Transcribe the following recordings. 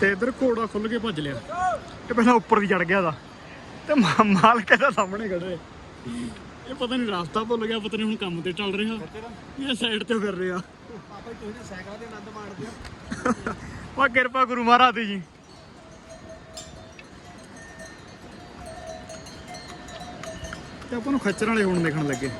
ਤੇ ਇਧਰ ਘੋੜਾ ਖੁੱਲ ਕੇ ਭੱਜ ਲਿਆ। ਇਹ ਪਹਿਲਾਂ ਉੱਪਰ ਦੀ ਚੜ ਗਿਆ ਦਾ ਤੇ ਮਾਲਕ ਇਹਦਾ ਸਾਹਮਣੇ ਖੜੇ ਇਹ ਪਤਾ ਨਹੀਂ ਰਸਤਾ ਭੁੱਲ ਗਿਆ, ਪਤਾ ਨਹੀਂ ਹੁਣ ਕੰਮ ਤੇ ਚੱਲ ਰਿਹਾ। ਇਹ ਸਾਈਡ ਤੇ ਫਿਰ ਰਿਹਾ। ਆਪਾਂ ਤੁਸੀਂ ਸਾਈਕਲਾਂ ਦੇ ਆਨੰਦ ਮਾਣਦੇ ਆ ਵਾ ਕਿਰਪਾ ਗੁਰੂ ਮਹਾਰਾਜ ਦੀ ਜੀ। ਤੇ ਆਪਾਂ ਨੂੰ ਖੱਚਰ ਵਾਲੇ ਹੁਣ ਦੇਖਣ ਲੱਗੇ।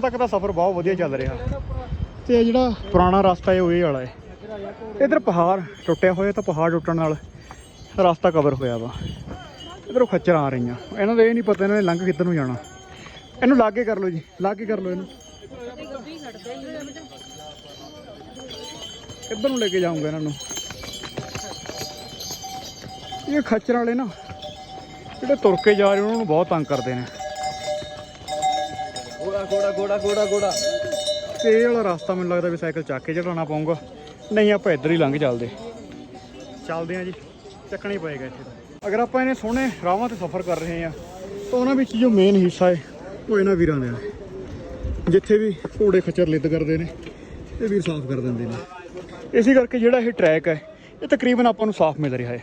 ਹੁਣ ਤੱਕ ਦਾ ਸਫ਼ਰ ਬਹੁਤ ਵਧੀਆ ਚੱਲ ਰਿਹਾ। ਤੇ ਇਹ ਜਿਹੜਾ ਪੁਰਾਣਾ ਰਸਤਾ ਹੈ ਉਹ ਇਹ ਵਾਲਾ ਹੈ। ਇਧਰ ਪਹਾੜ ਟੁੱਟਿਆ ਹੋਇਆ ਤਾਂ ਪਹਾੜ ਟੁੱਟਣ ਨਾਲ ਰਸਤਾ ਕਵਰ ਹੋਇਆ ਵਾ। ਇਧਰੋਂ ਖੱਚਰ ਆ ਰਹੀਆਂ। ਇਹਨਾਂ ਦਾ ਇਹ ਨਹੀਂ ਪਤਾ ਇਹਨਾਂ ਨੇ ਲੰਘ ਕਿੱਧਰ ਨੂੰ ਜਾਣਾ। ਇਹਨੂੰ ਲਾਗੇ ਕਰ ਲਓ ਜੀ ਲਾਗੇ ਕਰ ਲਓ ਇਹਨੂੰ। ਇੱਧਰ ਨੂੰ ਲੈ ਕੇ ਜਾਊਂਗਾ ਇਹਨਾਂ ਨੂੰ। ਇਹ ਖੱਚਰ ਵਾਲੇ ਨਾ ਜਿਹੜੇ ਤੁਰ ਕੇ ਜਾ ਰਹੇ ਉਹਨਾਂ ਨੂੰ ਬਹੁਤ ਤੰਗ ਕਰਦੇ ਨੇ। ਗੋੜਾ ਗੋੜਾ ਗੋੜਾ ਗੋੜਾ ਗੋੜਾ। ਤੇ ਇਹ ਵਾਲਾ ਰਸਤਾ ਮੈਨੂੰ ਲੱਗਦਾ ਵੀ ਸਾਈਕਲ ਚੱਕ ਕੇ ਚੜਾਉਣਾ ਪਊਗਾ। ਨਹੀਂ, ਆਪਾਂ ਇੱਧਰ ਹੀ ਲੰਘ ਚੱਲਦੇ। ਚੱਲਦੇ ਆ ਜੀ। ਚੱਕਣਾ ਹੀ ਪਏਗਾ ਇੱਥੇ ਤਾਂ। ਅਗਰ ਆਪਾਂ ਇਹਨੇ ਸੋਹਣੇ ਰਾਹਾਂ ਤੇ ਸਫ਼ਰ ਕਰ ਰਹੇ ਆ ਤਾਂ ਉਹਨਾਂ ਵਿੱਚ ਜੋ ਮੇਨ ਹਿੱਸਾ ਹੈ, ਉਹ ਇਹਨਾਂ ਵੀਰਾਂ ਦਾ ਹੈ। ਜਿੱਥੇ ਵੀ ਘੋੜੇ ਖੱਚਰ ਲਿੱਦ ਕਰਦੇ ਨੇ, ਇਹ ਵੀਰ ਸਾਫ਼ ਕਰ ਦਿੰਦੇ ਨੇ। ਇਸੇ ਕਰਕੇ ਜਿਹੜਾ ਇਹ ਟਰੈਕ ਹੈ, ਇਹ ਤਕਰੀਬਨ ਆਪਾਂ ਨੂੰ ਸਾਫ਼ ਮਿਲ ਰਿਹਾ ਹੈ।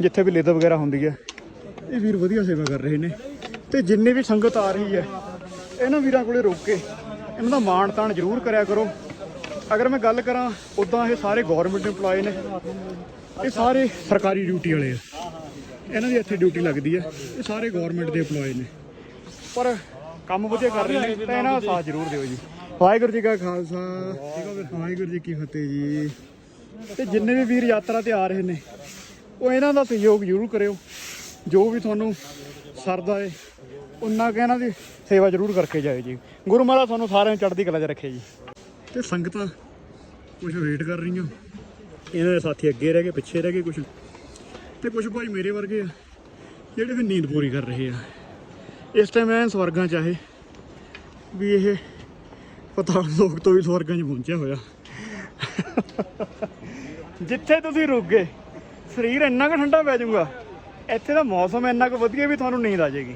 ਜਿੱਥੇ ਵੀ ਲਿੱਦ ਵਗੈਰਾ ਹੁੰਦੀ ਹੈ, ਇਹ ਵੀਰ ਵਧੀਆ ਸੇਵਾ ਕਰ ਰਹੇ ਨੇ। ਤੇ ਜਿੰਨੇ ਵੀ ਸੰਗਤ ਆ ਰਹੀ ਹੈ ਇਹਨਾਂ ਵੀਰਾਂ ਕੋਲੇ ਰੁਕ ਕੇ ਇਹਨਾਂ ਦਾ ਮਾਣ ਤਾਣ ਜ਼ਰੂਰ ਕਰਿਆ ਕਰੋ। ਅਗਰ ਮੈਂ ਗੱਲ ਕਰਾਂ ਉਦਾਂ ਇਹ ਸਾਰੇ ਗਵਰਨਮੈਂਟ EMPLOYE ਨੇ, ਇਹ ਸਾਰੇ ਸਰਕਾਰੀ ਡਿਊਟੀ ਵਾਲੇ ਆ। ਇਹਨਾਂ ਦੀ ਇੱਥੇ ਡਿਊਟੀ ਲੱਗਦੀ ਹੈ ਇਹ ਸਾਰੇ ਗਵਰਨਮੈਂਟ ਦੇ EMPLOYE ਨੇ। ਪਰ ਕੰਮ ਵਧੀਆ ਕਰ ਰਹੇ ਨੇ, ਤਾਂ ਇਹਨਾਂ ਦਾ ਸਾਥ ਜ਼ਰੂਰ ਦਿਓ ਜੀ। ਵਾਹਿਗੁਰੂ ਜੀ ਕਾ ਖਾਲਸਾ, ਵਾਹਿਗੁਰੂ ਜੀ ਕੀ ਫਤਿਹ ਜੀ। ਤੇ ਜਿੰਨੇ ਵੀ ਵੀਰ ਯਾਤਰਾ ਤੇ ਆ ਰਹੇ ਨੇ, ਉਹ ਇਹਨਾਂ ਦਾ ਸਹਿਯੋਗ ਜ਼ਰੂਰ ਕਰਿਓ। ਜੋ ਵੀ ਤੁਹਾਨੂੰ ਸਰਦਾ ਏ ਉਨਾ ਕੁ ਇਹਨਾਂ ਦੀ ਸੇਵਾ ਜ਼ਰੂਰ ਕਰਕੇ ਜਾਇਓ ਜੀ। ਗੁਰੂ ਮਹਾਰਾਜ ਤੁਹਾਨੂੰ ਸਾਰਿਆਂ ਨੂੰ ਚੜ੍ਹਦੀ ਕਲਾ 'ਚ ਰੱਖੇ ਜੀ। ਤੇ ਸੰਗਤਾਂ ਕੁਝ ਵੇਟ ਕਰ ਰਹੀਆਂ। ਇਹਨਾਂ ਦੇ ਸਾਥੀ ਅੱਗੇ ਰਹਿ ਗਏ ਪਿੱਛੇ ਰਹਿ ਗਏ ਕੁਝ ਤੇ ਕੁਝ ਭਾਈ ਮੇਰੇ ਵਰਗੇ ਆ ਜਿਹੜੇ ਫਿਰ ਨੀਂਦ ਪੂਰੀ ਕਰ ਰਹੇ ਆ। ਇਸ ਟਾਈਮ ਐਨ ਸਵਰਗਾਂ 'ਚ ਆਏ ਵੀ ਇਹ ਪਤਾਲ ਲੋਕ ਤੋਂ ਵੀ ਸਵਰਗਾਂ 'ਚ ਪਹੁੰਚਿਆ ਹੋਇਆ। ਜਿੱਥੇ ਤੁਸੀਂ ਰੁਕ ਗਏ ਸਰੀਰ ਇੰਨਾ ਕੁ ਠੰਡਾ ਪੈ ਜਾਊਗਾ ਇੱਥੇ ਦਾ ਮੌਸਮ ਇੰਨਾ ਕੁ ਵਧੀਆ ਵੀ ਤੁਹਾਨੂੰ ਨੀਂਦ ਆ ਜਾਏਗੀ।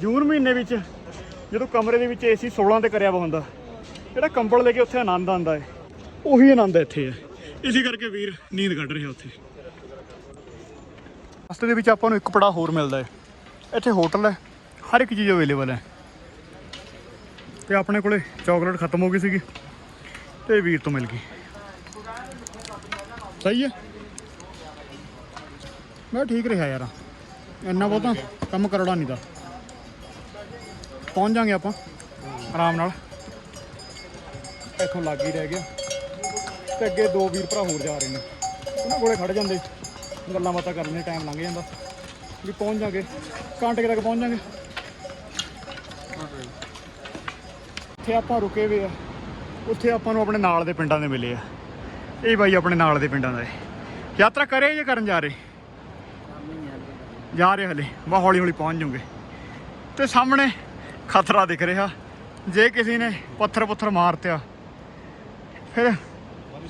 ਜੂਨ ਮਹੀਨੇ ਵਿੱਚ ਜਦੋਂ ਕਮਰੇ ਦੇ ਵਿੱਚ ਏਸੀ 16 ਤੇ ਕਰਿਆ ਵਾ ਹੁੰਦਾ, ਜਿਹੜਾ ਕੰਬਲ ਲੈ ਕੇ ਉੱਥੇ ਆਨੰਦ ਆਉਂਦਾ ਹੈ, ਉਹੀ ਆਨੰਦ ਇੱਥੇ ਹੈ। ਇਸੇ ਕਰਕੇ ਵੀਰ ਨੀਂਦ ਕੱਢ ਰਿਹਾ ਉੱਥੇ। ਰਸਤੇ ਦੇ ਵਿੱਚ ਆਪਾਂ ਨੂੰ ਇੱਕ ਪੜਾ ਹੋਰ ਮਿਲਦਾ ਹੈ। ਇੱਥੇ ਹੋਟਲ ਹੈ, ਹਰ ਇੱਕ ਚੀਜ਼ ਅਵੇਲੇਬਲ ਹੈ। ਤੇ ਆਪਣੇ ਕੋਲੇ ਚਾਕਲੇਟ ਖਤਮ ਹੋ ਗਈ ਸੀਗੀ, ਤੇ ਵੀਰ ਤੋਂ ਮਿਲ ਗਈ। ਸਹੀ ਹੈ? ਮੈਂ ਠੀਕ ਰਿਹਾ ਯਾਰ, ਇੰਨਾ ਬਹੁਤਾ ਕੰਮ ਕਰੜਾ ਨਹੀਂ ਦਾ ਪਹੁੰਚ ਜਾਾਂਗੇ ਆਪਾਂ ਆਰਾਮ ਨਾਲ। ਇੱਥੋਂ ਲੱਗ ਹੀ ਰਹਿ ਗਿਆ। ਤੇ ਅੱਗੇ ਦੋ ਵੀਰ ਭਰਾ ਹੋਰ ਜਾ ਰਹੇ ਨੇ। ਉਹਨਾਂ ਕੋਲੇ ਖੜ ਜਾਂਦੇ। ਗੱਲਾਂ ਬਾਤਾਂ ਕਰਨ ਟਾਈਮ ਲੰਘ ਜਾਂਦਾ। ਵੀ ਪਹੁੰਚ ਜਾਾਂਗੇ। ਘੰਟੇ ਕੁ ਤੱਕ ਪਹੁੰਚ ਜਾਾਂਗੇ। ਇੱਥੇ ਆਪਾਂ ਰੁਕੇ ਵੇ ਆ। ਉੱਥੇ ਆਪਾਂ ਨੂੰ ਆਪਣੇ ਨਾਲ ਦੇ ਪਿੰਡਾਂ ਦੇ ਮਿਲੇ ਆ। ਇਹ ਬਾਈ ਆਪਣੇ ਨਾਲ ਦੇ ਪਿੰਡਾਂ ਦਾ ਯਾਤਰਾ ਕਰੇ ਜਾਂ ਕਰਨ ਜਾ ਰਹੇ? ਜਾ ਰਹੇ ਹਲੇ। ਬਾ ਹੌਲੀ ਹੌਲੀ ਪਹੁੰਚ ਜੂਗੇ ਤੇ ਸਾਹਮਣੇ ਖਤਰਾ ਦਿਖ ਰਿਹਾ। ਜੇ ਕਿਸੇ ਨੇ ਪੱਥਰ ਪੁੱਥਰ ਮਾਰਤਿਆ, ਫਿਰ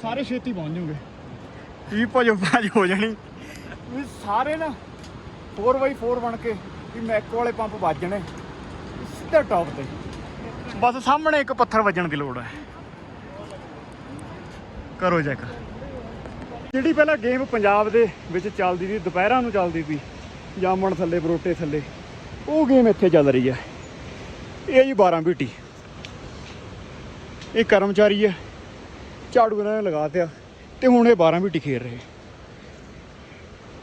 ਸਾਰੇ ਛੇਤੀ ਪਹੁੰਚ ਜੂਗੇ ਵੀ ਭਜੋ, ਭਜ ਹੋ ਜਾਣੀ। ਵੀ ਸਾਰੇ ਨਾ 4x4 ਬਣ ਕੇ ਵੀ ਮੈਕੋ ਵਾਲੇ ਪੰਪ ਵੱਜਣੇ, ਸਿੱਧਾ ਟੌਪ ਤੇ। ਬਸ ਸਾਹਮਣੇ ਇੱਕ ਪੱਥਰ ਵੱਜਣ ਦੀ ਲੋੜ ਹੈ। ਕਰੋ ਚੈੱਕ ਜਿਹੜੀ ਪਹਿਲਾਂ ਗੇਮ ਪੰਜਾਬ ਦੇ ਵਿੱਚ ਚੱਲਦੀ ਸੀ, ਦੁਪਹਿਰਾਂ ਨੂੰ ਚੱਲਦੀ ਸੀ, ਜਾਮਣ ਥੱਲੇ ਬਰੋਟੇ ਥੱਲੇ, ਉਹ ਗੇਮ ਇੱਥੇ ਚੱਲ ਰਹੀ ਹੈ। ਇਹ ਜੀ 12 ਬੀਟੀ। ਇਹ ਕਰਮਚਾਰੀ ਹੈ, ਝਾੜੂ ਇਹਨਾਂ ਨੇ ਲਗਾ ਤਿਆ ਤੇ ਹੁਣ ਇਹ 12 ਬੀਟੀ ਖੇਡ ਰਹੇ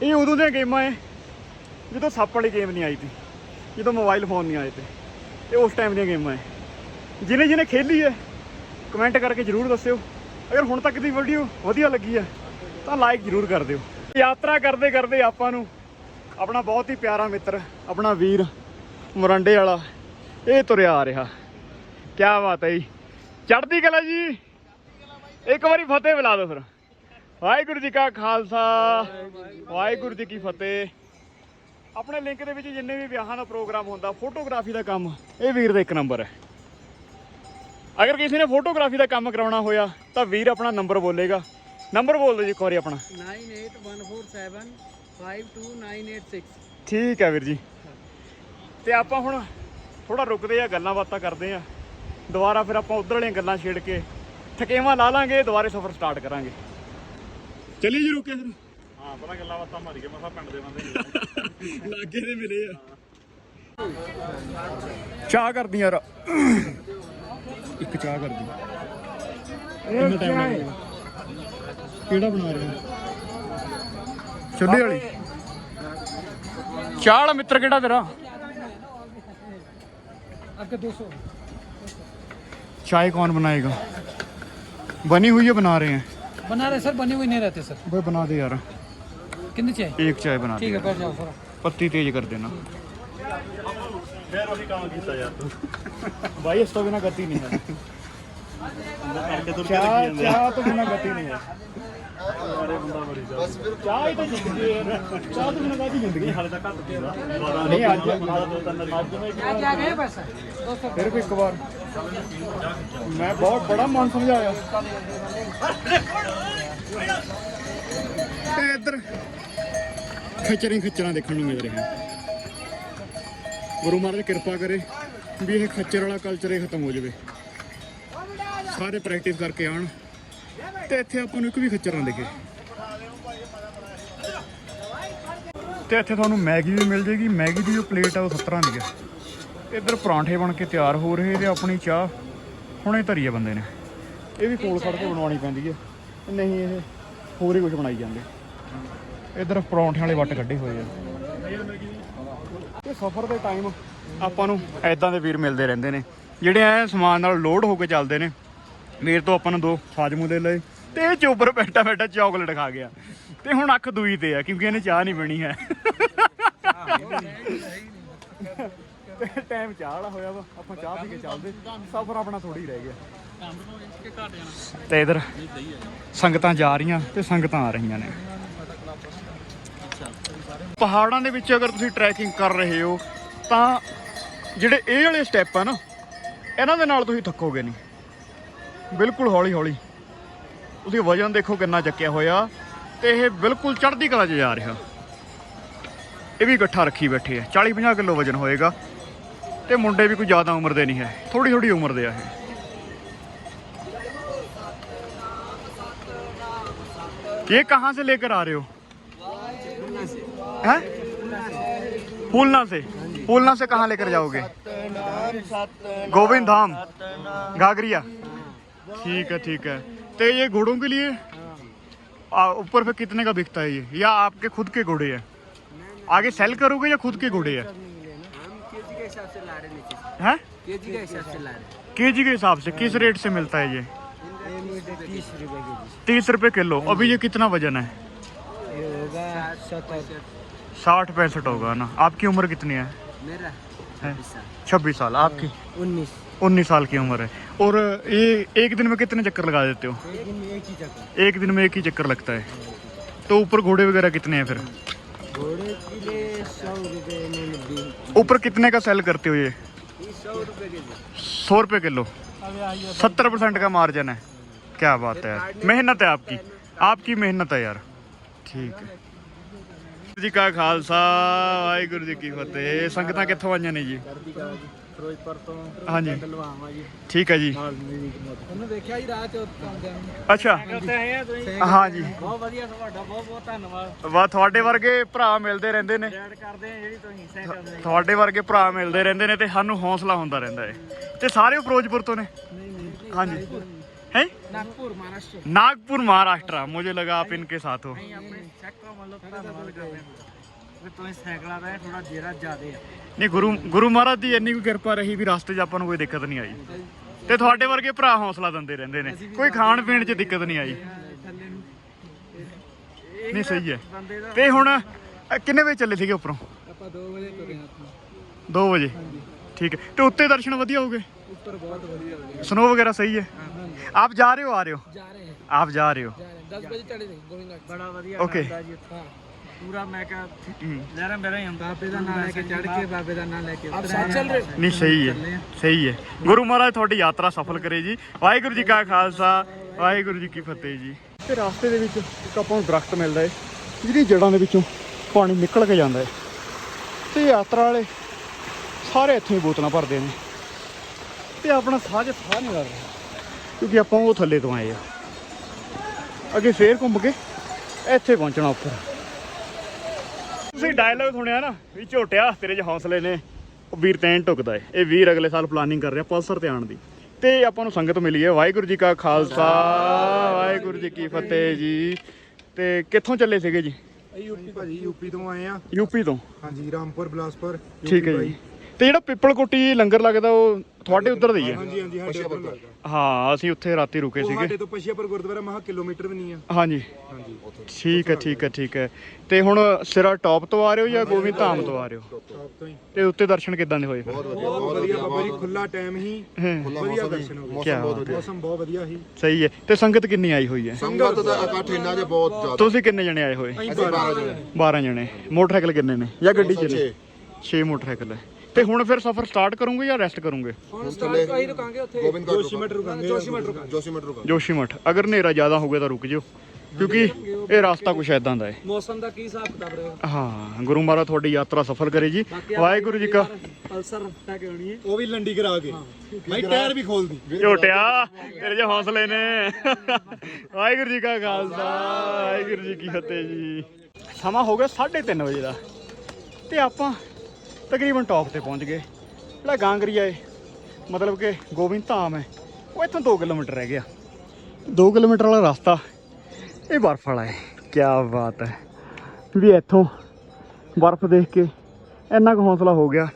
ਇਹ ਉਦੋਂ ਦੀਆਂ ਗੇਮਾਂ ਹੈ ਜਦੋਂ ਸੱਪ ਵਾਲੀ ਗੇਮ ਨਹੀਂ ਆਈ ਸੀ, ਜਦੋਂ ਮੋਬਾਈਲ ਫੋਨ ਨਹੀਂ ਆਏ ਤੇ ਇਹ ਉਸ ਟਾਈਮ ਦੀਆਂ ਗੇਮਾਂ ਹੈ ਜਿਹਨੇ ਜਿਹਨੇ ਖੇਲੀ ਹੈ ਕਮੈਂਟ ਕਰਕੇ ਜਰੂਰ ਦੱਸਿਓ। ਅਗਰ ਹੁਣ ਤੱਕ ਦੀ ਵੀਡੀਓ ਵਧੀਆ ਲੱਗੀ ਹੈ ਤਾਂ ਲਾਈਕ ਜਰੂਰ ਕਰ ਦਿਓ। ਯਾਤਰਾ ਕਰਦੇ ਕਰਦੇ ਆਪਾਂ ਨੂੰ ਆਪਣਾ ਬਹੁਤ ਹੀ ਪਿਆਰਾ ਮਿੱਤਰ, ਆਪਣਾ ਵੀਰ, ਮਰੰਡੇ ਵਾਲਾ ਇਹ ਤੁਰਿਆ ਆ ਰਿਹਾ। ਕੀ ਬਾਤ ਹੈ ਜੀ। ਚੜ੍ਹਦੀ ਕਲਾ ਜੀ। ਇੱਕ ਵਾਰੀ ਫਤਿਹ ਬੁਲਾ ਦਿਓ ਫਿਰ। ਵਾਹਿਗੁਰੂ ਜੀ ਕਾ ਖਾਲਸਾ। ਵਾਹਿਗੁਰੂ ਜੀ ਕੀ ਫਤਿਹ। ਆਪਣੇ ਲਿੰਕ ਦੇ ਵਿੱਚ ਜਿੰਨੇ ਵੀ ਵਿਆਹਾਂ ਦਾ ਪ੍ਰੋਗਰਾਮ ਹੁੰਦਾ ਫੋਟੋਗ੍ਰਾਫੀ ਦਾ ਕੰਮ ਇਹ ਵੀਰ ਦਾ ਇੱਕ ਨੰਬਰ ਹੈ। ਅਗਰ ਕਿਸੇ ਨੇ ਫੋਟੋਗ੍ਰਾਫੀ ਦਾ ਕੰਮ ਕਰਾਉਣਾ ਹੋਇਆ ਤਾਂ ਵੀਰ ਆਪਣਾ ਨੰਬਰ ਬੋਲੇਗਾ। ਨੰਬਰ ਬੋਲ ਦਿਓ ਜੀ ਇੱਕ ਵਾਰੀ ਆਪਣਾ। 9814752986 ਠੀਕ ਹੈ ਵੀਰ ਜੀ। ਤੇ ਆਪਾਂ ਹੁਣ ਥੋੜਾ ਰੁਕਦੇ ਆ ਗੱਲਾਂ ਬਾਤਾਂ ਕਰਦੇ ਆ। ਦੁਬਾਰਾ ਫਿਰ ਆਪਾਂ ਉਧਰ ਵਾਲੀਆਂ ਗੱਲਾਂ ਛੇੜ ਕੇ ਥਕੇਵਾਂ ਲਾ ਲਾਂਗੇ ਦੁਬਾਰੇ ਸਫ਼ਰ ਸਟਾਰਟ ਕਰਾਂਗੇ। ਚਲਿਏ ਜੀ ਰੁਕੇ ਫਿਰ। ਹਾਂ ਪਤਾ ਗੱਲਾਂ ਬਾਤਾਂ ਮਾਰੀ ਕੇ ਮਸਾ ਪਿੰਡ ਦੇ ਬੰਦੇ ਲਾਗੇ ਦੇ ਮਿਲੇ ਆ। ਚਾਹ ਕਰਦੀ ਯਾਰ। ਇੱਕ ਚਾਹ ਕਰਦੀ। ਟਾਈਮ ਕਿਹੜਾ ਬਣਾ ਰਹੇ? ਚੁੱਲ੍ਹੇ ਵਾਲੀ। ਚਾਹ ਵਾਲਾ ਮਿੱਤਰ ਕਿਹੜਾ ਤੇਰਾ? आपके दो सौ। चाय कौन बनाएगा? बनी हुई है बना रहे हैं? बना रहे सर बनी हुई नहीं रहते सर। वो बना दे यार। कितनी चाय एक चाय बना ठीक है बैठ जाओ सर पत्ती तेज कर देना। भाई इसको तो बिना गति नहीं है। चाय चाय तो बिना गति नहीं है। ਫਿਰ ਮੈਂ ਵੀ ਇੱਕ ਵਾਰ। ਮੈਂ ਬਹੁਤ ਬੜਾ ਮਨ ਸਮਝਾਇਆ ਤੇ ਇੱਧਰ ਖਚਰੀ ਖਚਰਾਂ ਦੇਖਣ ਨੂੰ ਮਿਲ ਰਿਹਾ ਗੁਰੂ ਮਹਾਰਾਜ ਕਿਰਪਾ ਕਰੇ ਵੀ ਇਹ ਖੱਚਰ ਵਾਲਾ ਕਲਚਰ ਹੀ ਖਤਮ ਹੋ ਜਾਵੇ। ਸਾਰੇ ਪ੍ਰੈਕਟਿਸ ਕਰਕੇ ਆਣ ਤੇ ਇੱਥੇ ਆਪਾਂ ਨੂੰ ਇੱਕ ਵੀ ਖੱਚਰ ਨਾ ਦਿਖੇ। ਤੇ ਇੱਥੇ ਤੁਹਾਨੂੰ ਮੈਗੀ ਵੀ ਮਿਲ ਜੇਗੀ। ਮੈਗੀ ਦੀ ਜੋ ਪਲੇਟ ਆ ਉਹ 70 ਦੀ ਹੈ ਇੱਧਰ ਪਰਾਂਠੇ ਬਣ ਕੇ ਤਿਆਰ ਹੋ ਰਹੇ ਤੇ ਆਪਣੀ ਚਾਹ। ਹੁਣੇ ਧਰੀ ਹੈ ਬੰਦੇ ਨੇ। ਇਹ ਵੀ ਕੋਲ ਖੜ ਕੇ ਬਣਵਾਉਣੀ ਪੈਂਦੀ ਹੈ ਨਹੀਂ, ਇਹ ਹੋਰ ਹੀ ਕੁਝ ਬਣਾਈ ਜਾਂਦੇ। ਇੱਧਰ ਪਰੌਂਠਿਆਂ ਵਾਲੇ ਵੱਟ ਕੱਢੇ ਹੋਏ ਆ। ਇਹ ਸਫ਼ਰ ਦੇ ਟਾਈਮ ਆਪਾਂ ਨੂੰ ਐਦਾਂ ਦੇ ਵੀਰ ਮਿਲਦੇ ਰਹਿੰਦੇ ਨੇ। ਜਿਹੜੇ ਐ ਸਮਾਨ ਨਾਲ ਲੋਡ ਹੋ ਕੇ ਚੱਲਦੇ ਨੇ। ਵੀਰ ਤੋਂ ਆਪਾਂ ਨੂੰ ਦੋ ਸਾਜਮੂ ਦੇ ਲਏ ਤੇ ਇਹ ਚੋਬਰ ਬੈਠਾ ਬੈਠਾ ਚਾਕਲੇਟ ਖਾ ਗਿਆ। ਤੇ ਹੁਣ ਅੱਖ ਦੂਈ ਤੇ ਆ, ਕਿਉਂਕਿ ਇਹਨੇ ਚਾਹ ਨਹੀਂ ਪੀਣੀ ਹੈ। ਟਾਈਮ ਚਾਹ ਵਾਲਾ ਹੋਇਆ ਵਾ, ਆਪਾਂ ਚਾਹ ਪੀ ਕੇ ਚੱਲਦੇ। ਸਫ਼ਰ ਆਪਣਾ ਥੋੜੀ ਰਹਿ ਗਿਆ। ਤੇ ਇਧਰ ਸੰਗਤਾਂ ਜਾ ਰਹੀਆਂ ਤੇ ਸੰਗਤਾਂ ਆ ਰਹੀਆਂ ਨੇ। ਪਹਾੜਾਂ ਦੇ ਵਿੱਚ ਅਗਰ ਤੁਸੀਂ ਟਰੈਕਿੰਗ ਕਰ ਰਹੇ ਹੋ, ਤਾਂ ਜਿਹੜੇ ਇਹ ਵਾਲੇ ਸਟੈਪ ਆ ਨਾ, ਇਹਨਾਂ ਦੇ ਨਾਲ ਤੁਸੀਂ ਥੱਕੋਗੇ ਨਹੀਂ। ਬਿਲਕੁਲ ਹੌਲੀ ਹੌਲੀ ਤੁਸੀਂ ਵਜਨ ਦੇਖੋ ਕਿੰਨਾ ਚੱਕਿਆ ਹੋਇਆ ਤੇ ਇਹ ਬਿਲਕੁਲ ਚੜ੍ਹਦੀ ਕਲਾ 'ਚ ਜਾ ਰਿਹਾ ਇਹ ਵੀ ਇਕੱਠਾ ਰੱਖੀ ਬੈਠੇ ਆ 40 50 ਕਿਲੋ ਵਜਨ ਹੋਏਗਾ ਤੇ ਮੁੰਡੇ ਵੀ ਕੋਈ ਜ਼ਿਆਦਾ ਉਮਰ ਦੇ ਨਹੀਂ ਹੈ ਥੋੜੀ ਥੋੜੀ ਉਮਰ ਦੇ ਆ ਇਹ ये कहाँ से लेकर आ रहे हो हैं फूलना से फूलना से कहाँ लेकर जाओगे गोविंद धाम घाघरिया ठीक है ठीक है। तो ये घोड़ों के लिए? ऊपर पे कितने का बिकता है ये? या आपके खुद के घोड़े हैं? आगे सेल करोगे या खुद के घोड़े हैं? हैं? केजी के हिसाब से ला रहे केजी के हिसाब से किस रेट से मिलता है ये? तीस रुपए किलो। अभी ये कितना वज़न है? साठ पैंसठ होगा ना। आपकी उम्र कितनी है? छब्बीस साल। आपकी? उन्नीस। उन्नीस साल की उम्र है और ये एक दिन में कितने चक्कर लगा देते हो एक दिन में एक ही चक्कर एक दिन में एक ही चक्कर लगता है तो ऊपर घोड़े वगैरह कितने हैं फिर घोड़े के लिए सौ रुपये में नब्बे ऊपर कितने का सेल करते हो ये ये सौ रुपये के जी सौ रुपये किलो सत्तर परसेंट का मार्जिन है क्या बात है यार मेहनत है आपकी आपकी मेहनत है यार ਠੀਕ ਹੈ ਜੀ ਕਾ ਖਾਲਸਾ ਵਾਹਿਗੁਰੂ ਜੀ ਕੀ ਫਤਿਹ ਸੰਗਤਾਂ ਕਿੱਥੋਂ ਆਈਆਂ ਨੇ ਜੀ ਫਿਰੋਜ਼ਪੁਰ ਤੋਂ ਹਾਂਜੀ ਲਵਾਵਾਂ ਜੀ ਠੀਕ ਹੈ ਜੀ ਨਾਲ ਮੇਰੀ ਤੁਹਾਨੂੰ ਦੇਖਿਆ ਹੀ ਰਾਹ ਚ ਆਉਂਦੇ ਅੱਛਾ ਉੱਤੇ ਆਏ ਆ ਤੁਸੀਂ ਹਾਂ ਜੀ ਬਹੁਤ ਵਧੀਆ ਤੁਹਾਡਾ ਬਹੁਤ ਬਹੁਤ ਧੰਨਵਾਦ ਵਾ ਤੁਹਾਡੇ ਵਰਗੇ ਭਰਾ ਮਿਲਦੇ ਰਹਿੰਦੇ ਨੇ ਐਡ ਕਰਦੇ ਆ ਜਿਹੜੀ ਤੁਸੀਂ ਸਾਈਕਲ ਦੇ ਤੁਹਾਡੇ ਵਰਗੇ ਭਰਾ ਮਿਲਦੇ ਰਹਿੰਦੇ ਨੇ ਤੇ ਸਾਨੂੰ ਹੌਸਲਾ ਹੁੰਦਾ ਰਹਿੰਦਾ ਹੈ ਤੇ ਸਾਰੇ ਫਿਰੋਜ਼ਪੁਰ ਤੋਂ ਨੇ नहीं नहीं ਹਾਂਜੀ है नागपुर महाराष्ट्र नागपुर महाराष्ट्र मुझे लगा आप इनके साथ हो ਨਹੀਂ ਆਪਣੇ ਸੈਕਟਰ ਮਤਲਬ ਧੰਨਵਾਦ ਕਰਦੇ ਹਾਂ ਫਿਰ ਤੁਸੀਂ ਸਾਈਕਲਾਂ ਦਾ ਥੋੜਾ ਜੇਰਾ ਜ਼ਿਆਦੇ ਆ। ਨਹੀਂ ਗੁਰੂ ਗੁਰੂ ਮਹਾਰਾਜ ਦੀ ਇੰਨੀ ਕੋਈ ਕਿਰਪਾ ਰਹੀ ਵੀ ਰਸਤੇ 'ਚ ਆਪਾਂ ਨੂੰ ਕੋਈ ਦਿੱਕਤ ਨਹੀਂ ਆਈ। ਤੇ ਤੁਹਾਡੇ ਵਰਗੇ ਭਰਾ ਹੌਸਲਾ ਦਿੰਦੇ ਰਹਿੰਦੇ ਨੇ। ਕੋਈ ਖਾਣ ਪੀਣ 'ਚ ਦਿੱਕਤ ਨਹੀਂ ਆਈ। ਨਹੀਂ ਸਹੀ ਹੈ। ਤੇ ਹੁਣ ਕਿੰਨੇ ਵਜੇ ਚੱਲੇ ਸੀਗੇ ਉੱਪਰੋਂ? ਆਪਾਂ 2 ਵਜੇ ਠੀਕ ਹੈ। ਤੇ ਉੱਤੇ ਦਰਸ਼ਨ ਵਧੀਆ ਹੋਗੇ ਉੱਪਰ ਬਹੁਤ ਵਧੀਆ ਸਨੋ ਵਗੈਰਾ ਸਹੀ ਹੈ? ਆਪ ਜਾ ਰਹੇ ਹੋ ਆ ਰਹੇ ਹੋ? ਆਪ ਜਾ ਰਹੇ ਹੋ? 10 ਵਜੇ ਚੜੇ ਗੋਵਿੰਦ ਬੜਾ ਵਧੀਆ ਜੀ ਉੱਥੇ। ਪੂਰਾ ਮੈਂ ਕਿਹਾ ਲਹਿਰਾਂ ਬਹਿਰਾਂ ਹੀ ਹੁੰਦਾ। ਬਾਬੇ ਦਾ ਨਾਮ ਲੈ ਕੇ ਚੜ ਕੇ ਬਾਬੇ ਦਾ ਨਾਮ ਲੈ ਕੇ ਆਪ ਚੱਲ ਰਹੇ। ਨਹੀਂ ਸਹੀ ਹੈ। ਸਹੀ ਹੈ। ਗੁਰੂ ਮਹਾਰਾਜ ਤੁਹਾਡੀ ਯਾਤਰਾ ਸਫਲ ਕਰੇ ਜੀ। ਵਾਹਿਗੁਰੂ ਜੀ ਕਾ ਖਾਲਸਾ। ਵਾਹਿਗੁਰੂ ਜੀ ਕੀ ਫਤਿਹ ਜੀ। ਤੇ ਰਸਤੇ ਦੇ ਵਿੱਚ ਇੱਕ ਆਪਾਂ ਨੂੰ ਦਰਖਤ ਮਿਲਦਾ ਹੈ ਜਿਹੜੀ ਜੜਾਂ ਦੇ ਵਿੱਚੋਂ ਪਾਣੀ ਨਿਕਲ ਕੇ ਜਾਂਦਾ ਹੈ। ਤੇ ਯਾਤਰਾ ਵਾਲੇ ਸਾਰੇ ਇੱਥੇ ਬੋਤਲਾਂ ਭਰਦੇ ਨੇ। ਤੇ ਆਪਣਾ ਸਾਹ ਜਿਹਾ ਸਾਹ ਨਹੀਂ ਲੱਗ ਕਿਉਂਕਿ ਆਪਾਂ ਉਹ ਥੱਲੇ ਤੋਂ ਆਏ ਆ। ਅੱਗੇ ਫੇਰ ਘੁੰਮ ਕੇ ਇੱਥੇ ਪਹੁੰਚਣਾ ਉੱਪਰ ਤੁਸੀਂ ਡਾਇਲੌਗ ਸੁਣਿਆ ਨਾ ਵੀ ਝੋਟਿਆ ਤੇਰੇ 'ਚ ਹੌਸਲੇ ਨੇ। ਉਹ ਵੀਰ ਤੈਨ ਟੁਕਦਾ ਏ। ਇਹ ਵੀਰ ਅਗਲੇ ਸਾਲ ਪਲਾਨਿੰਗ ਕਰ ਰਿਹਾ ਪਲਸਰ ਤੇ ਆਉਣ ਦੀ। ਤੇ ਆਪਾਂ ਨੂੰ ਸੰਗਤ ਮਿਲੀ ਹੈ ਵਾਹਿਗੁਰੂ ਜੀ ਕਾ ਖਾਲਸਾ ਵਾਹਿਗੁਰੂ ਜੀ ਕੀ ਫਤਿਹ ਜੀ। ਤੇ ਕਿੱਥੋਂ ਚੱਲੇ ਸੀਗੇ ਜੀ? ਯੂਪੀ ਭਾਜੀ ਯੂਪੀ ਤੋਂ ਆਏ ਆ। ਯੂਪੀ ਤੋਂ? ਹਾਂਜੀ ਰਾਮਪੁਰ ਬਿਲਾਸਪੁਰ। ਠੀਕ ਹੈ ਜੀ। ਤੇ ਜਿਹੜਾ ਪਿੱਪਲ ਕੋਟੀ ਲੰਗਰ ਲੱਗਦਾ ਉਹ ਤੁਹਾਡੇ ਉੱਧਰ ਦਾ ਹੀ ਹੈ? ਹਾਂਜੀ ਹਾਂਜੀ ਸਾਡੇ ਉੱਪਰ ਲੱਗਦਾ ਹਾਂ ਅਸੀਂ ਉੱਥੇ ਰਾਤੀ ਰੁਕੇ ਉਹ ਸੀਗੇ। ਸਾਡੇ ਤੋਂ ਪਸ਼ੀਆਪੁਰ ਗੁਰਦੁਆਰਾ ਮਹਾ ਕਿਲੋਮੀਟਰ ਵੀ ਨਹੀਂ ਆ। ਹਾਂਜੀ। ਹਾਂਜੀ। ਠੀਕ ਹੈ ਠੀਕ ਹੈ ਠੀਕ ਹੈ। ਤੇ ਹੁਣ ਸਿਰਾ ਟੌਪ ਤੋਂ ਆ ਰਹੇ ਹੋ ਜਾਂ ਗੋਬਿੰਦ ਧਾਮ ਤੋਂ ਆ ਰਹੇ ਹੋ? ਟੌਪ ਤੋਂ। ਹੀ। ਤੇ ਉੱਤੇ ਦਰਸ਼ਨ ਕਿਦਾਂ ਦੇ ਹੋਏ? ਫਿਰ ਬਹੁਤ ਵਧੀਆ ਬਾਬਾ ਜੀ ਖੁੱਲਾ ਟਾਈਮ ਹੀ ਹਾਂ, ਵਧੀਆ ਦਰਸ਼ਨ ਹੋ ਗਏ। ਕਿਆ ਹੈ। ਮੌਸਮ ਬਹੁਤ ਵਧੀਆ ਸੀ ਸਹੀ ਹੈ। ਤੇ ਸੰਗਤ ਕਿੰਨੀ ਆਈ ਹੋਈ ਹੈ? ਸੰਗਤ ਦਾ ਇਕੱਠ ਇੰਨਾ ਜੇ ਬਹੁਤ ਜ਼ਿਆਦਾ। ਤੁਸੀਂ ਕਿੰਨੇ ਜਣੇ ਆਏ ਹੋਏ? ਅਸੀਂ ਅਸੀਂ 12 ਬਾਰਾਂ ਜਣੇ। 12 ਜਣੇ। ਮੋਟਰਸਾਈਕਲ ਕਿੰਨੇ ਨੇ? ਜਾਂ ਗੱਡੀ 'ਚ ਨੇ? ਛੇ। 6 ਮੋਟਰਸਾਈਕਲ ਹੈ। ਤੇ ਹੁਣ ਫਿਰ ਸਫ਼ਰ ਸਟਾਰਟ ਕਰੋਗੇ ਜਾਂ ਰੈਸਟ ਕਰੋਗੇ? ਹੁਣ ਸਟਾਰਟ ਆਹੀ ਰੁਕਾਂਗੇ ਉੱਥੇ। ਗੋਬਿੰਦ ਜੋਸ਼ੀ ਮਠ ਰੁਕਾਂਗੇ ਜੋਸ਼ੀ ਮਠ ਜੋਸ਼ੀ ਮਠ ਰੁਕਾ ਜੋਸ਼ੀਮਠ ਅਗਰ ਹਨੇਰਾ ਜ਼ਿਆਦਾ ਹੋਵੇ ਤਾਂ ਰੁਕ ਜਿਓ ਕਿਉਂਕਿ ਇਹ ਰਸਤਾ ਕੁਛ ਐਦਾਂ ਦਾ ਹੈ। ਮੌਸਮ ਦਾ ਕੀ ਹਿਸਾਬ ਕਿਤਾਬ ਰਹੇਗਾ? ਹਾਂ ਗੁਰੂ ਮਹਾਰਾਜ ਤੁਹਾਡੀ ਯਾਤਰਾ ਸਫਲ ਕਰੇ ਜੀ। ਵਾਹਿਗੁਰੂ ਜੀ ਕਾ ਪਲਸਰ ਲੈ ਕੇ ਆਉਣੀ ਹੈ। ਉਹ ਵੀ ਲੰਡੀ ਕਰਾ ਕੇ। ਭਾਈ ਟਾਇਰ ਵੀ ਖੋਲਦੀ ਝੋਟਿਆ ਤੇਰੇ ਜੇ ਹੌਸਲੇ ਨੇ। ਵਾਹਿਗੁਰੂ ਜੀ ਕਾ ਖਾਲਸਾ ਵਾਹਿਗੁਰੂ ਜੀ ਕੀ ਫਤਿਹ ਜੀ। ਸਮਾਂ ਹੋ ਗਿਆ 3:30 ਵਜੇ ਦਾ। ਤੇ ਆਪਾਂ ਤਕਰੀਬਨ ਟੌਪ ਤੇ ਪਹੁੰਚ ਗਏ। ਜਿਹੜਾ ਗਾਂਗਰੀਆ ਹੈ ਮਤਲਬ ਕਿ ਗੋਬਿੰਦ ਧਾਮ ਹੈ ਉਹ ਇੱਥੋਂ 2 ਕਿਲੋਮੀਟਰ ਰਹਿ ਗਿਆ। 2 ਕਿਲੋਮੀਟਰ ਵਾਲਾ ਰਸਤਾ ਇਹ ਬਰਫ਼ ਵਾਲਾ ਹੈ ਕੀ ਬਾਤ ਹੈ ਵੀ ਇੱਥੋਂ ਬਰਫ਼ ਦੇਖ ਕੇ ਇੰਨਾ ਕੁ ਹੌਸਲਾ ਹੋ ਗਿਆ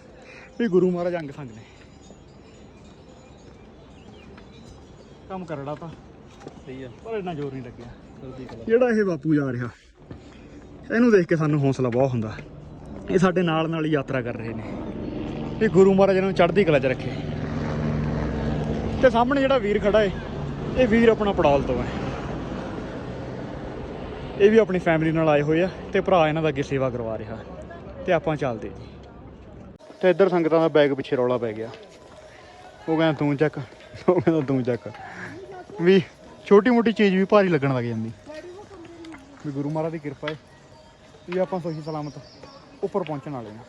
ਵੀ ਗੁਰੂ ਮਹਾਰਾਜ ਅੰਗ ਸੰਗ ਨੇ। ਕੰਮ ਕਰੜਾ ਤਾਂ। ਸਹੀ ਆ। ਪਰ ਇੰਨਾ ਜ਼ੋਰ ਨਹੀਂ ਲੱਗਿਆ। ਜਿਹੜਾ ਇਹ ਬਾਪੂ ਜਾ ਰਿਹਾ ਇਹਨੂੰ ਦੇਖ ਕੇ ਸਾਨੂੰ ਹੌਸਲਾ ਬਹੁਤ ਹੁੰਦਾ। ਇਹ ਸਾਡੇ ਨਾਲ ਨਾਲ ਹੀ ਯਾਤਰਾ ਕਰ ਰਹੇ ਨੇ। ਇਹ ਗੁਰੂ ਮਹਾਰਾਜ ਨੂੰ ਚੜ੍ਹਦੀ ਕਲਾ 'ਚ ਰੱਖੇ। ਤੇ ਸਾਹਮਣੇ ਜਿਹੜਾ ਵੀਰ ਖੜਾ ਏ, ਇਹ ਵੀਰ ਆਪਣਾ ਪੜਾਲ ਤੋਂ ਹੈ ਇਹ ਵੀ ਆਪਣੀ ਫੈਮਿਲੀ ਨਾਲ ਆਏ ਹੋਏ ਆ ਤੇ ਭਰਾ ਇਹਨਾਂ ਦਾ ਅੱਗੇ ਸੇਵਾ ਕਰਵਾ ਰਿਹਾ। ਤੇ ਆਪਾਂ ਚੱਲਦੇ ਜੀ। ਤੇ ਇੱਧਰ ਸੰਗਤਾਂ ਦਾ ਬੈਗ ਪਿੱਛੇ ਰੌਲਾ ਪੈ ਗਿਆ। ਉਹ ਕਹਿੰਦਾ, ਤੂੰ ਚੱਕ। ਉਹ ਕਹਿੰਦਾ, ਤੂੰ ਚੱਕ। ਵੀ ਛੋਟੀ ਮੋਟੀ ਚੀਜ਼ ਵੀ ਭਾਰੀ ਲੱਗਣ ਲੱਗ ਜਾਂਦੀ। ਵੀ ਗੁਰੂ ਮਹਾਰਾਜ ਦੀ ਕਿਰਪਾ ਹੈ ਵੀ ਆਪਾਂ ਸਹੀ ਸਲਾਮਤ। ਉੱਪਰ ਪਹੁੰਚਣ ਵਾਲੇ ਹਾਂ।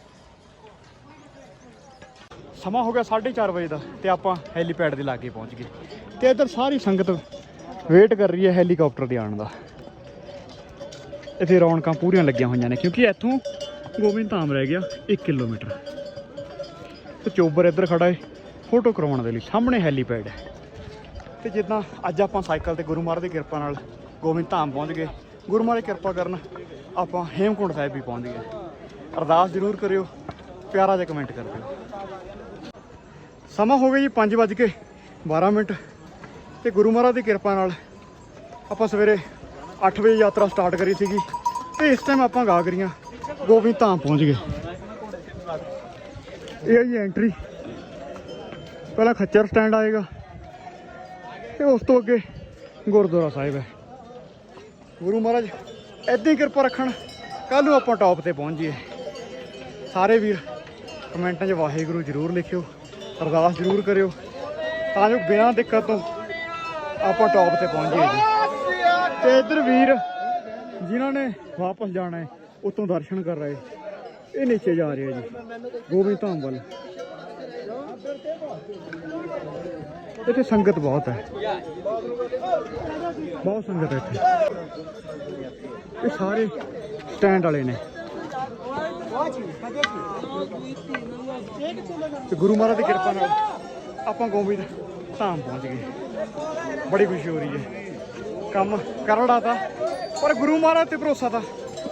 ਸਮਾਂ ਹੋ ਗਿਆ 4:30 ਵਜੇ ਦਾ ਤੇ ਆਪਾਂ ਹੈਲੀਪੈਡ ਦੇ ਲਾਗੇ ਪਹੁੰਚ ਗਏ। ਤੇ ਇੱਧਰ ਸਾਰੀ ਸੰਗਤ ਵੇਟ ਕਰ ਰਹੀ ਹੈ ਹੈਲੀਕਾਪਟਰ ਦੇ ਆਉਣ ਦਾ। ਇੱਥੇ ਰੌਣਕਾਂ ਪੂਰੀਆਂ ਲੱਗੀਆਂ ਹੋਈਆਂ ਨੇ ਕਿਉਂਕਿ ਇੱਥੋਂ ਗੋਬਿੰਦ ਧਾਮ ਰਹਿ ਗਿਆ 1 ਕਿਲੋਮੀਟਰ। ਤੇ ਚੋਬਰ ਇੱਧਰ ਖੜਾ ਹੈ ਫੋਟੋ ਕਰਵਾਉਣ ਦੇ ਲਈ ਸਾਹਮਣੇ ਹੈਲੀਪੈਡ ਹੈ। ਤੇ ਜਿੱਦਾਂ ਅੱਜ ਆਪਾਂ ਸਾਈਕਲ ਤੇ ਗੁਰੂ ਮਹਾਰਾਜ ਦੀ ਕਿਰਪਾ ਨਾਲ ਗੋਬਿੰਦ ਧਾਮ ਪਹੁੰਚ ਗਏ। ਗੁਰੂ ਮਹਾਰਾਜ ਦੀ ਕਿਰਪਾ ਕਰਨ ਆਪਾਂ ਹੇਮਕੁੰਟ ਸਾਹਿਬ ਵੀ ਪਹੁੰਚ ਗਏ। ਅਰਦਾਸ ਜ਼ਰੂਰ ਕਰਿਓ, ਪਿਆਰਾ ਜਿਹਾ ਕਮੈਂਟ ਕਰ ਦਿਓ। ਸਮਾਂ ਹੋ ਗਿਆ ਜੀ 5 ਵੱਜ ਕੇ 12 ਮਿੰਟ ਤੇ ਗੁਰੂ ਮਹਾਰਾਜ ਦੀ ਕਿਰਪਾ ਨਾਲ ਆਪਾਂ ਸਵੇਰੇ 8 ਵਜੇ ਯਾਤਰਾ ਸਟਾਰਟ ਕਰੀ ਸੀਗੀ ਤੇ ਇਸ ਟਾਈਮ ਆਪਾਂ ਗਾਗਰੀਆਂ ਗੋਬਿੰਦ ਧਾਮ ਪਹੁੰਚ ਗਏ। ਇਹ ਹੈ ਜੀ ਐਂਟਰੀ ਪਹਿਲਾਂ ਖੱਚਰ ਸਟੈਂਡ ਆਏਗਾ ਤੇ ਉਸ ਤੋਂ ਅੱਗੇ ਗੁਰਦੁਆਰਾ ਸਾਹਿਬ ਹੈ। ਗੁਰੂ ਮਹਾਰਾਜ, ਏਦਾਂ ਹੀ ਕਿਰਪਾ ਰੱਖਣ ਕੱਲ ਨੂੰ ਆਪਾਂ ਟੌਪ ਤੇ ਪਹੁੰਚ ਜਾਈਏ। ਸਾਰੇ ਵੀਰ ਕਮੈਂਟਾਂ 'ਚ ਵਾਹਿਗੁਰੂ ਜ਼ਰੂਰ ਲਿਖਿਓ, ਅਰਦਾਸ ਜ਼ਰੂਰ ਕਰਿਓ, ਤਾਂ ਜੋ ਬਿਨਾਂ ਦਿੱਕਤ ਤੋਂ ਆਪਾਂ ਟੌਪ ਤੇ ਪਹੁੰਚ ਜਾਈਏ। ਜੀ ਤੇ ਇੱਧਰ ਵੀਰ ਜਿਨ੍ਹਾਂ ਨੇ ਵਾਪਸ ਜਾਣਾ ਹੈ ਉਤੋਂ ਦਰਸ਼ਨ ਕਰ ਰਹੇ। ਇਹ ਨੀਚੇ ਜਾ ਰਹੇ ਜੀ, ਗੋਬਿੰਦ ਧਾਮ ਵੱਲ। ਇੱਥੇ ਸੰਗਤ ਬਹੁਤ ਹੈ। ਬਹੁਤ ਸੰਗਤ ਹੈ ਇੱਥੇ। ਇਹ ਸਾਰੇ ਸਟੈਂਡ ਵਾਲੇ ਨੇ। ਤੇ ਗੁਰੂ ਮਹਾਰਾਜ ਦੀ ਕਿਰਪਾ ਨਾਲ ਆਪਾਂ ਗੋਬਿੰਦ ਧਾਮ ਪਹੁੰਚ ਗਏ। ਬੜੀ ਖੁਸ਼ੀ ਹੋ ਰਹੀ ਹੈ। ਕੰਮ ਕਰੜਾ ਤਾਂ, ਪਰ ਗੁਰੂ ਮਹਾਰਾਜ ਤੇ ਭਰੋਸਾ ਤਾਂ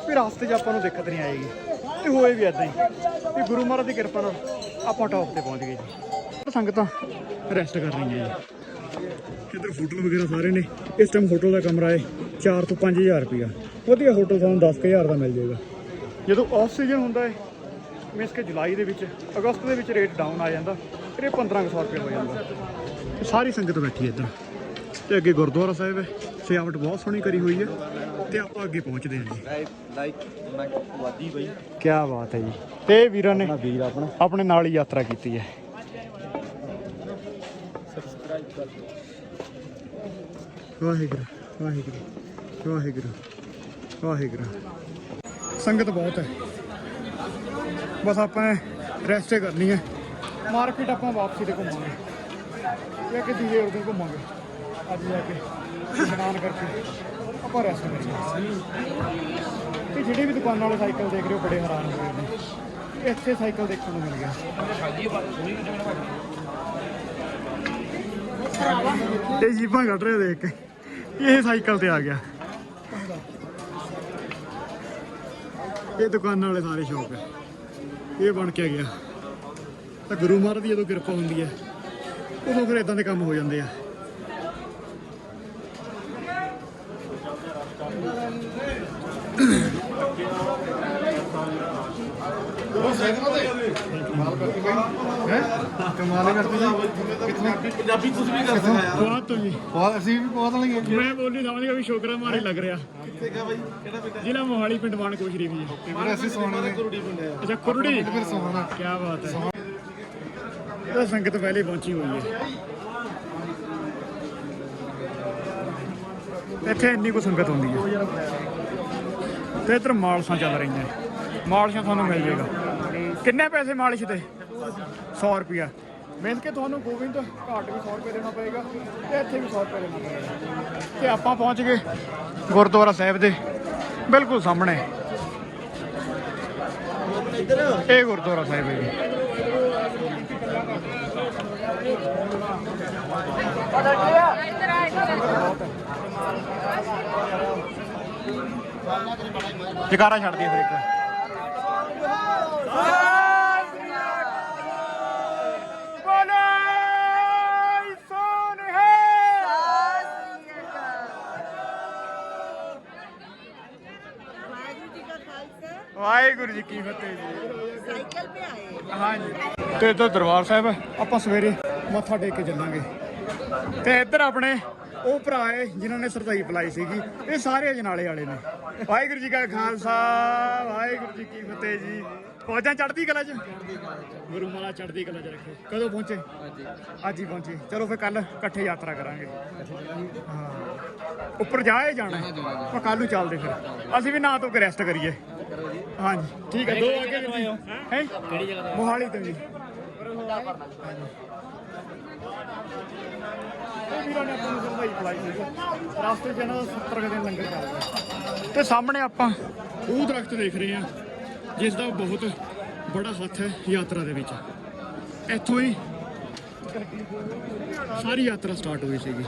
ਵੀ ਰਸਤੇ 'ਚ ਆਪਾਂ ਨੂੰ ਦਿੱਕਤ ਨਹੀਂ ਆਏਗੀ। ਤੇ ਹੋਏ ਵੀ ਐਦਾਂ ਹੀ ਵੀ ਗੁਰੂ ਮਹਾਰਾਜ ਦੀ ਕਿਰਪਾ ਨਾਲ ਆਪਾਂ ਟੌਪ ਤੇ ਪਹੁੰਚ ਗਏ ਜੀ। ਸੰਗਤਾਂ ਰੈਸਟ ਕਰ ਰਹੀਆਂ ਜੀ। ਇੱਧਰ ਹੋਟਲ ਵਗੈਰਾ ਸਾਰੇ ਨੇ? ਇਸ ਟਾਈਮ ਹੋਟਲ ਦਾ ਕਮਰਾ ਹੈ 4 ਤੋਂ 5000 ਰੁਪਇਆ। ਵਧੀਆ ਹੋਟਲ ਤੁਹਾਨੂੰ 10000 ਦਾ ਮਿਲ ਜਾਏਗਾ। ਜਦੋਂ ਆਫ ਸੀਜ਼ਨ ਹੁੰਦਾ ਹੈ ਮੀਨਸ ਕਿ ਜੁਲਾਈ ਦੇ ਵਿੱਚ ਅਗਸਤ ਦੇ ਵਿੱਚ ਰੇਟ ਡਾਊਨ ਆ ਜਾਂਦਾ ਇਹ 1500 ਰੁਪਏ ਹੋ ਜਾਂਦਾ। ਸਾਰੀ ਸੰਗਤ ਬੈਠੀ ਹੈ ਇੱਧਰ। ਤੇ ਅੱਗੇ ਗੁਰਦੁਆਰਾ ਸਾਹਿਬ ਹੈ ਸਜਾਵਟ ਬਹੁਤ ਸੋਹਣੀ ਕਰੀ ਹੋਈ ਹੈ ਤੇ ਆਪਾਂ ਅੱਗੇ ਪਹੁੰਚਦੇ ਹਾਂ ਜੀ। ਲਾਈਕ ਮੈਂ ਵਾਦੀ ਬਈ। ਕੀ ਬਾਤ ਹੈ ਜੀ। ਤੇ ਵੀਰਾਂ ਨੇ ਵੀਰ ਆਪਣਾ। ਆਪਣੇ ਨਾਲ ਹੀ ਯਾਤਰਾ ਕੀਤੀ ਹੈ। ਵਾਹਿਗੁਰੂ ਵਾਹਿਗੁਰੂ ਵਾਹਿਗੁਰੂ ਵਾਹਿਗੁਰੂ। ਸੰਗਤ ਬਹੁਤ ਹੈ। ਬਸ ਆਪਾਂ ਰੈਸਟ ਕਰਨੀ ਹੈ। ਮਾਰਕੀਟ ਆਪਾਂ ਵਾਪਸੀ ਤੇ ਘੁੰਮਾਂਗੇ। ਜਾਂ ਕਿ ਦੂਜੇ ਉਦੋਂ ਘੁੰਮਾਂਗੇ। ਅੱਜ ਜਾ ਕੇ ਇਸ਼ਨਾਨ ਕਰਕੇ ਆਪਾਂ ਰੈਸਟ ਕਰਾਂਗੇ ਤੇ ਜਿਹੜੇ ਵੀ ਦੁਕਾਨਾਂ ਵਾਲੇ ਸਾਈਕਲ ਦੇਖ ਰਹੇ ਹੋ, ਬੜੇ ਹੈਰਾਨ ਹੋ ਰਹੇ ਨੇ। ਇੱਥੇ ਸਾਈਕਲ ਦੇਖਣ ਨੂੰ ਮਿਲ ਗਿਆ। ਤੇ ਜੀਬਾਂ ਕੱਢ ਰਹੇ ਦੇਖ ਕੇ। ਇਹ ਸਾਈਕਲ ਤੇ ਆ ਗਿਆ। ਇਹ ਦੁਕਾਨਾਂ ਵਾਲੇ ਸਾਰੇ ਸ਼ੌਕ ਹੈ। ਇਹ ਬਣ ਕੇ ਗਿਆ। ਤਾਂ ਗੁਰੂ ਮਹਾਰਾਜ ਦੀ ਜਦੋਂ ਕਿਰਪਾ ਹੁੰਦੀ ਹੈ, ਉਦੋਂ ਫਿਰ ਇਦਾਂ ਦੇ ਕੰਮ ਹੋ ਜਾਂਦੇ ਆ। ਕਮਾਲ ਹੀ ਕਰਤੀ ਜੀ। ਕਿਤਨੇ ਪੰਜਾਬੀ ਤੁਸੀਂ ਵੀ ਕਰ ਸਕਦਾ ਯਾਰ। ਬਹੁਤ ਤੋਂ ਜੀ। ਬਹੁਤ ਅਸੀਂ ਵੀ ਬਹੁਤ ਲਈਏ ਮੈਂ ਬੋਲੀ ਸਮਝ ਗਿਆ ਵੀ ਸ਼ੋਕਰਾ ਮਾਰੇ ਲੱਗ ਰਿਹਾ। ਕਿੱਥੇ ਗਿਆ ਬਾਈ? ਕਿਹੜਾ ਪਿੰਡ ਜ਼ਿਲ੍ਹਾ ਮੋਹਾਲੀ ਪਿੰਡ ਮਾਨਕੋ ਸ਼ਰੀਫ ਜੀ। ਫਿਰ ਅਸੀਂ ਸੋਹਣਾ ਨੇ। ਕੁਰੜੀ ਪਿੰਡ ਆ ਅੱਛਾ ਕੁਰੜੀ? ਫਿਰ ਸੋਹਣਾ। ਕੀ ਬਾਤ ਹੈ। ਇਹ ਸੰਗਤ ਪਹਿਲੇ ਪਹੁੰਚੀ ਹੋਈ ਹੈ। ਇੱਥੇ ਇੰਨੀ ਕੁ ਸੰਗਤ ਹੁੰਦੀ ਹੈ। ਤੇ ਇੱਧਰ ਮਾਲਸ਼ਾਂ ਚੱਲ ਰਹੀਆਂ। ਮਾਲਸ਼ਾਂ ਤੁਹਾਨੂੰ ਮਿਲ ਜਾਏਗਾ। ਕਿੰਨੇ ਪੈਸੇ ਮਾਲਿਸ਼ ਤੇ? 100 ਰੁਪਿਆ ਮਿਲ ਕੇ ਤੁਹਾਨੂੰ ਗੋਬਿੰਦ ਘਾਟ ਵੀ 100 ਰੁਪਏ ਦੇਣਾ ਪਏਗਾ ਤੇ ਇੱਥੇ ਵੀ 100 ਰੁਪਏ ਦੇਣਾ ਪਏਗਾ। ਤੇ ਆਪਾਂ ਪਹੁੰਚ ਗਏ ਗੁਰਦੁਆਰਾ ਸਾਹਿਬ ਦੇ, ਬਿਲਕੁਲ ਸਾਹਮਣੇ। ਇਹ ਗੁਰਦੁਆਰਾ ਸਾਹਿਬ ਹੈ ਜੀ। ਜਕਾਰਾ ਛੱਡ ਦਿਓ ਫਿਰ ਇੱਕ ਬੋਲੇ ਸੋਨਿਹਾ ਵਾਹਿਗੁਰੂ ਜੀ ਕਾ ਖਾਲਸਾ ਵਾਹਿਗੁਰੂ ਜੀ ਕੀ ਫਤਿਹ ਜੀ। ਸਾਈਕਲ ਤੇ ਆਏ। ਹਾਂਜੀ। ਤੇ ਇੱਧਰ ਦਰਬਾਰ ਸਾਹਿਬ ਆਪਾਂ ਸਵੇਰੇ ਮੱਥਾ ਟੇਕ ਕੇ ਚੱਲਾਂਗੇ। ਤੇ ਇੱਧਰ ਆਪਣੇ ਉਹ ਭਰਾ ਹੈ ਜਿਨ੍ਹਾਂ ਨੇ ਸਰਦਾਈ ਪਲਾਈ ਸੀਗੀ ਇਹ ਸਾਰੇ ਜਨਾਲੇ ਵਾਲੇ ਨੇ। ਵਾਹਿਗੁਰੂ ਜੀ ਕਾ ਖਾਲਸਾ ਵਾਹਿਗੁਰੂ ਜੀ ਕੀ ਫਤਿਹ ਜੀ। ਫੌਜਾਂ ਚੜਦੀ ਕਲਾ ਚ? ਗੁਰੂ ਮਾਲਾ ਚੜਦੀ ਕਲਾ ਚ ਰੱਖੇ। ਕਦੋਂ ਪਹੁੰਚੇ? ਅੱਜ ਹੀ ਪਹੁੰਚੇ। ਚਲੋ ਫਿਰ ਕੱਲ ਇਕੱਠੇ ਯਾਤਰਾ ਕਰਾਂਗੇ। ਹਾਂ। ਉੱਪਰ ਜਾਏ ਜਾਣਾ। ਆਪਾਂ ਕੱਲ ਨੂੰ ਚੱਲਦੇ ਫਿਰ। ਅਸੀਂ ਵੀ ਨਾ ਤੋਂ ਕੇ ਰੈਸਟ ਕਰੀਏ। ਹਾਂਜੀ, ਠੀਕ ਹੈ, ਦੋ ਅੱਗੇ ਵੀ ਹੈ। ਕਿਹੜੀ ਜਗ੍ਹਾ ਮੋਹਾਲੀ ਤੋਂ ਜੀ। ਇਹ ਵੀਰਾਂ ਨੇ ਆਪਾਂ ਨੂੰ ਸਰਦਾਈ ਪਲਾਈ ਸੀ। ਰਸਤੇ 'ਚ ਇਹਨਾਂ 70 ਕੁ ਦਿਨ ਲੰਗਰ ਚੱਲਦਾ ਤੇ ਸਾਹਮਣੇ ਆਪਾਂ ਉਹ ਦਰਖਤ ਦੇਖ ਰਹੇ ਹਾਂ, ਜਿਸ ਦਾ ਬਹੁਤ ਬੜਾ ਹੱਥ ਹੈ ਯਾਤਰਾ ਦੇ ਵਿੱਚ। ਇੱਥੋਂ ਹੀ ਸਾਰੀ ਯਾਤਰਾ ਸਟਾਰਟ ਹੋਈ ਸੀਗੀ।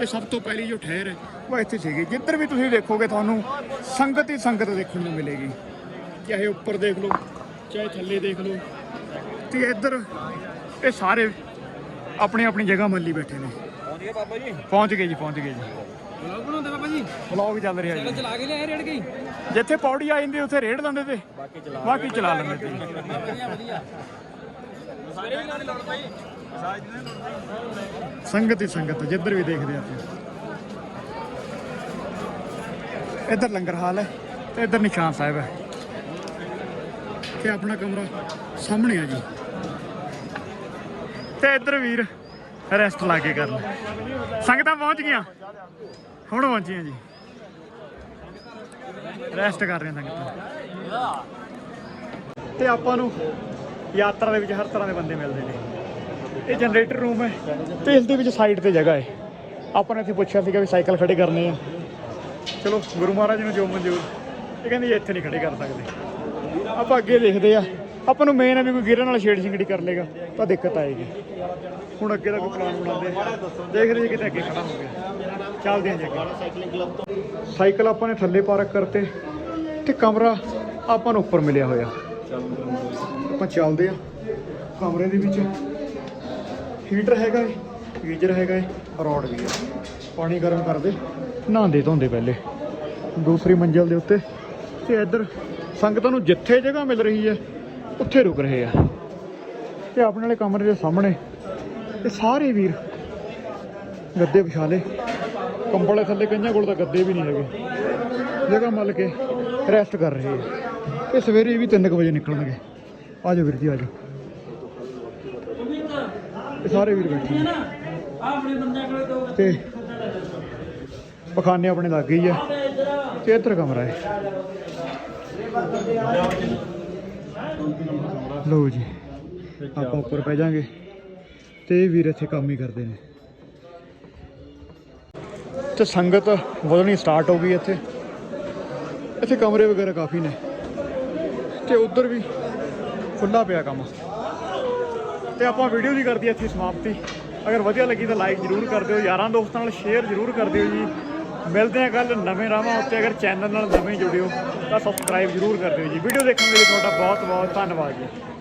ਇਹ ਸਭ ਤੋਂ ਪਹਿਲੀ ਜੋ ਠਹਿਰ ਹੈ, ਉਹ ਇੱਥੇ ਸੀਗੀ। ਜਿੱਧਰ ਵੀ ਤੁਸੀਂ ਦੇਖੋਗੇ ਤੁਹਾਨੂੰ ਸੰਗਤ ਹੀ ਸੰਗਤ ਦੇਖਣ ਨੂੰ ਮਿਲੇਗੀ। ਚਾਹੇ ਉੱਪਰ ਦੇਖ ਲਓ ਚਾਹੇ ਥੱਲੇ ਦੇਖ ਲਓ। ਤੇ ਇੱਧਰ ਇਹ ਸਾਰੇ ਆਪਣੀ ਆਪਣੀ ਜਗ੍ਹਾ ਮੱਲੀ ਬੈਠੇ ਨੇ। ਪਹੁੰਚ ਗਏ ਬਾਬਾ ਜੀ? ਪਹੁੰਚ ਗਏ ਜੀ ਪਹੁੰਚ ਗਏ ਜੀ। ਬਲੌਗ ਬਣਾਉਂਦੇ ਬਾਬਾ ਜੀ? ਵਲੌਗ ਚੱਲ ਰਿਹਾ ਜੀ। ਚਲਾ ਕੇ ਲਿਆਏ ਰੇੜ ਗਈ ਜਿੱਥੇ ਪੌੜੀ ਆ ਜਾਂਦੀ ਉੱਥੇ ਰੇੜ ਦਿੰਦੇ ਤੇ। ਬਾਕੀ ਚਲਾ ਲੈਂਦੇ। ਤੇ ਵਧੀਆ ਵਧੀਆ। ਸਵੇਰੇ ਵੀ ਲਾਉਣੀ ਲੋੜ ਪਈ ਸੰਗਤ ਹੀ ਸੰਗਤ ਜਿੱਧਰ ਵੀ ਦੇਖਦੇ ਆਪਾਂ। ਇੱਧਰ ਲੰਗਰ ਹਾਲ ਹੈ ਤੇ ਇੱਧਰ ਨਿਸ਼ਾਨ ਸਾਹਿਬ ਹੈ। ਤੇ ਆਪਣਾ ਕਮਰਾ ਸਾਹਮਣੇ ਆ ਜੀ। ਤੇ ਇੱਧਰ ਵੀਰ ਰੈਸਟ ਲਾ ਕੇ ਕਰ ਕਰਨ ਸੰਗਤਾਂ ਪਹੁੰਚ ਗਈਆਂ। ਹੁਣ ਪਹੁੰਚੀਆਂ ਜੀ। ਰੈਸਟ ਕਰ ਰਹੇ ਸੰਗਤਾਂ। ਤੇ ਆਪਾਂ ਨੂੰ ਯਾਤਰਾ ਦੇ ਵਿੱਚ ਹਰ ਤਰ੍ਹਾਂ ਦੇ ਬੰਦੇ ਮਿਲਦੇ ਨੇ। ਇਹ ਜਨਰੇਟਰ ਰੂਮ ਹੈ ਤੇ ਇਸ ਦੇ ਵਿੱਚ ਸਾਈਡ ਤੇ ਜਗ੍ਹਾ ਹੈ। ਆਪਾਂ ਨੇ ਇੱਥੇ ਪੁੱਛਿਆ ਸੀਗਾ ਵੀ ਸਾਈਕਲ ਖੜੇ ਕਰਨੇ ਆ। ਚਲੋ ਗੁਰੂ ਮਹਾਰਾਜ ਨੂੰ ਜੋ ਮਨਜ਼ੂਰ। ਇਹ ਕਹਿੰਦੇ ਜੀ, ਇੱਥੇ ਨਹੀਂ ਖੜੇ ਕਰ ਸਕਦੇ। ਆਪਾਂ ਅੱਗੇ ਦੇਖਦੇ ਆ। ਆਪਾਂ ਨੂੰ ਮੇਨ ਹੈ ਵੀ ਕੋਈ ਗਿਰਨ ਨਾਲ ਛੇੜ ਛਿੰਗੜੀ ਕਰ ਲੇਗਾ ਤਾਂ ਦਿੱਕਤ ਆਏਗੀ। ਹੁਣ ਅੱਗੇ ਦਾ ਕੋਈ ਪਲਾਨ ਬਣਾਉਂਦੇ ਆ। ਦੇਖਦੇ ਜੀ ਕਿਤੇ ਅੱਗੇ ਖੜਾ ਹੋ ਗਿਆ। ਚੱਲਦੇ ਆ ਜੀ ਅੱਗੇ। ਸਾਈਕਲ ਆਪਾਂ ਨੇ ਥੱਲੇ ਪਾਰਕ ਕਰਤੇ ਤੇ ਕਮਰਾ ਆਪਾਂ ਨੂੰ ਉੱਪਰ ਮਿਲਿਆ ਹੋਇਆ। ਆਪਾਂ ਚੱਲਦੇ ਆ। ਕਮਰੇ ਦੇ ਵਿੱਚ ਹੀਟਰ ਹੈਗਾ ਏ ਗੀਜ਼ਰ ਹੈਗਾ ਏ, ਰੋਡ ਵੀ ਹੈ ਪਾਣੀ ਗਰਮ ਕਰਦੇ, ਨਹਾਉਂਦੇ ਧੋਂਦੇ ਪਹਿਲੇ। ਦੂਸਰੀ ਮੰਜ਼ਲ ਦੇ ਉੱਤੇ ਤੇ ਇੱਧਰ ਸੰਗਤਾਂ ਨੂੰ ਜਿੱਥੇ ਜਗ੍ਹਾ ਮਿਲ ਰਹੀ ਹੈ, ਉੱਥੇ ਰੁਕ ਰਹੇ ਆ। ਤੇ ਆਪਣੇ ਵਾਲੇ ਕਮਰੇ ਦੇ ਸਾਹਮਣੇ ਇਹ ਸਾਰੇ ਵੀਰ ਗੱਦੇ ਵਿਛਾ ਲਏ ਕੰਬਲ ਦੇ ਥੱਲੇ ਕਈਆਂ ਕੋਲ ਤਾਂ ਗੱਦੇ ਵੀ ਨਹੀਂ ਹੈਗੇ। ਜਗ੍ਹਾ ਮੱਲ ਕੇ ਰੈਸਟ ਕਰ ਰਹੇ ਆ। ਇਹ ਸਵੇਰੇ ਵੀ 3 ਵਜੇ ਨਿਕਲਣਗੇ। ਆ ਜਾਓ ਵੀਰ ਜੀ ਆ ਜਾਓ ਇਹ ਸਾਰੇ ਵੀਰ ਬੈਠੇ ਨੇ। ਤੇ ਪਖਾਨੇ ਆਪਣੇ ਲੱਗ ਗਈ ਆ। ਤੇ ਇੱਧਰ ਕਮਰਾ ਹੈ। ਲਓ ਜੀ, ਆਪਾਂ ਉੱਪਰ ਪੈ ਜਾਾਂਗੇ ਤੇ ਇਹ ਵੀਰ ਇੱਥੇ ਕੰਮ ਹੀ ਕਰਦੇ ਨੇ। ਤੇ ਸੰਗਤ ਵਧਣੀ ਸਟਾਰਟ ਹੋ ਗਈ ਇੱਥੇ। ਇੱਥੇ ਕਮਰੇ ਵਗੈਰਾ ਕਾਫੀ ਨੇ। ਤੇ ਉੱਧਰ ਵੀ ਖੁੱਲਾ ਪਿਆ ਕੰਮ। ਤੇ ਆਪਾਂ ਵੀਡੀਓ ਦੀ ਕਰਦੀ ਇੱਥੇ ਸਮਾਪਤੀ। ਅਗਰ ਵਧੀਆ ਲੱਗੀ ਤਾਂ ਲਾਈਕ ਜ਼ਰੂਰ ਕਰ ਦਿਓ। ਯਾਰਾਂ ਦੋਸਤਾਂ ਨਾਲ ਸ਼ੇਅਰ ਜ਼ਰੂਰ ਕਰ ਦਿਓ ਜੀ। ਮਿਲਦੇ ਹਾਂ ਕੱਲ ਨਵੇਂ ਰਾਵਾਂ ਉੱਤੇ। ਅਗਰ ਚੈਨਲ ਨਾਲ ਨਵੇਂ ਜੁੜਿਓ ਤਾਂ ਸਬਸਕ੍ਰਾਈਬ ਜ਼ਰੂਰ ਕਰ ਦਿਓ ਜੀ। ਵੀਡੀਓ ਦੇਖਣ ਲਈ ਤੁਹਾਡਾ ਬਹੁਤ ਬਹੁਤ ਧੰਨਵਾਦ ਜੀ।